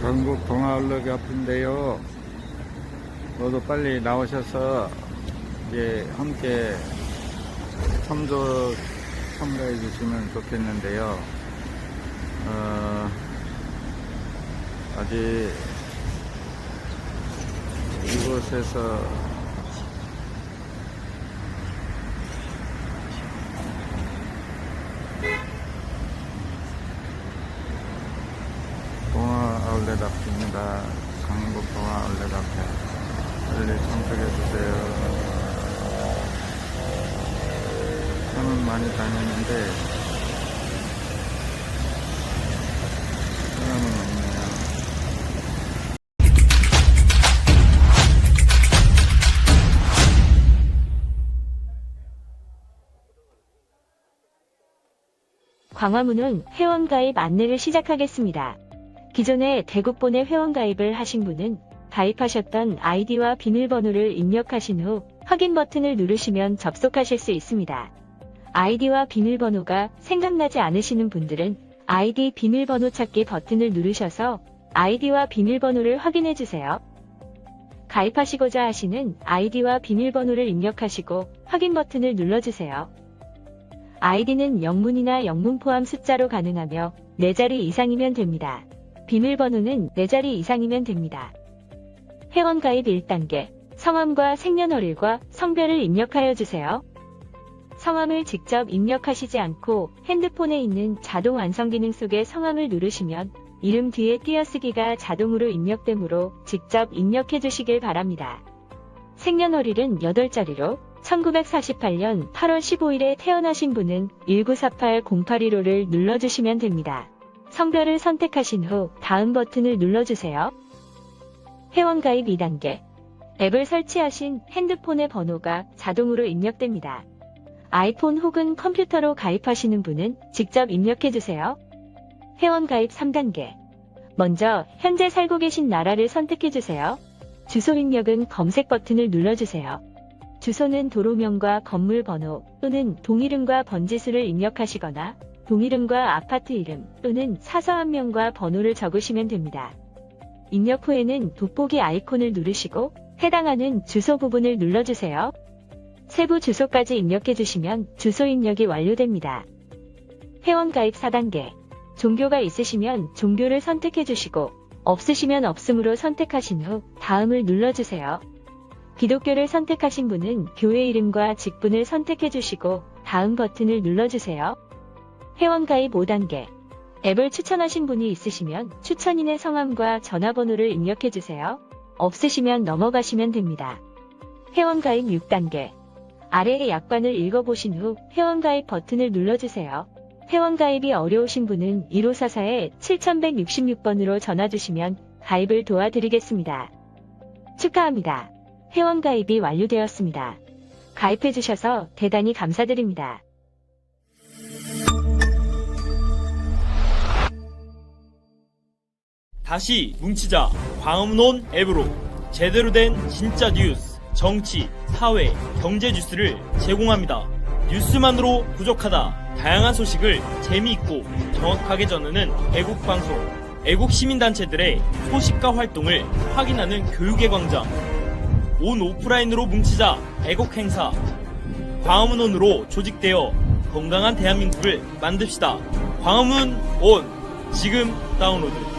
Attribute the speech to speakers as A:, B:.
A: 전국 동아올력 앞인데요. 모두 빨리 나오셔서 이제 함께 참조 참가해 주시면 좋겠는데요. 어, 아직 이곳에서 동 아 아울렛 앞입니다. 강북 동아 아울렛 앞에 빨리 참석해 주세요. 저는 많이 다녔는데.
B: 광화문은 회원가입 안내를 시작하겠습니다. 기존에 대국본에 회원가입을 하신 분은 가입하셨던 아이디와 비밀번호를 입력하신 후 확인 버튼을 누르시면 접속하실 수 있습니다. 아이디와 비밀번호가 생각나지 않으시는 분들은 아이디 비밀번호 찾기 버튼을 누르셔서 아이디와 비밀번호를 확인해 주세요. 가입하시고자 하시는 아이디와 비밀번호를 입력하시고 확인 버튼을 눌러주세요. 아이디는 영문이나 영문 포함 숫자로 가능하며 4자리 이상이면 됩니다. 비밀번호는 4자리 이상이면 됩니다. 회원 가입 1단계 성함과 생년월일과 성별을 입력하여 주세요. 성함을 직접 입력하시지 않고 핸드폰에 있는 자동 완성 기능 속에 성함을 누르시면 이름 뒤에 띄어쓰기가 자동으로 입력되므로 직접 입력해 주시길 바랍니다. 생년월일은 8자리로 1948년 8월 15일에 태어나신 분은 1948-0815를 눌러주시면 됩니다. 성별을 선택하신 후 다음 버튼을 눌러주세요. 회원가입 2단계 앱을 설치하신 핸드폰의 번호가 자동으로 입력됩니다. 아이폰 혹은 컴퓨터로 가입하시는 분은 직접 입력해주세요. 회원가입 3단계 먼저 현재 살고 계신 나라를 선택해주세요. 주소 입력은 검색 버튼을 눌러주세요. 주소는 도로명과 건물 번호 또는 동이름과 번지수를 입력하시거나 동이름과 아파트 이름 또는 사서 한 명과 번호를 적으시면 됩니다. 입력 후에는 돋보기 아이콘을 누르시고 해당하는 주소 부분을 눌러주세요. 세부 주소까지 입력해 주시면 주소 입력이 완료됩니다. 회원 가입 4단계 종교가 있으시면 종교를 선택해 주시고 없으시면 없음으로 선택하신 후 다음을 눌러주세요. 기독교를 선택하신 분은 교회 이름과 직분을 선택해 주시고 다음 버튼을 눌러주세요. 회원가입 5단계 앱을 추천하신 분이 있으시면 추천인의 성함과 전화번호를 입력해 주세요. 없으시면 넘어가시면 됩니다. 회원가입 6단계 아래의 약관을 읽어보신 후 회원가입 버튼을 눌러주세요. 회원가입이 어려우신 분은 1544에 7166번으로 전화주시면 가입을 도와드리겠습니다. 축하합니다. 회원가입이 완료되었습니다. 가입해주셔서 대단히 감사드립니다.
C: 다시 뭉치자 광화문온 앱으로 제대로 된 진짜 뉴스, 정치, 사회, 경제 뉴스를 제공합니다. 뉴스만으로 부족하다. 다양한 소식을 재미있고 정확하게 전하는 애국방송, 애국시민단체들의 소식과 활동을 확인하는 교육의 광장. 온 오프라인으로 뭉치자 애국행사. 광화문온으로 조직되어 건강한 대한민국을 만듭시다. 광화문 온 지금 다운로드.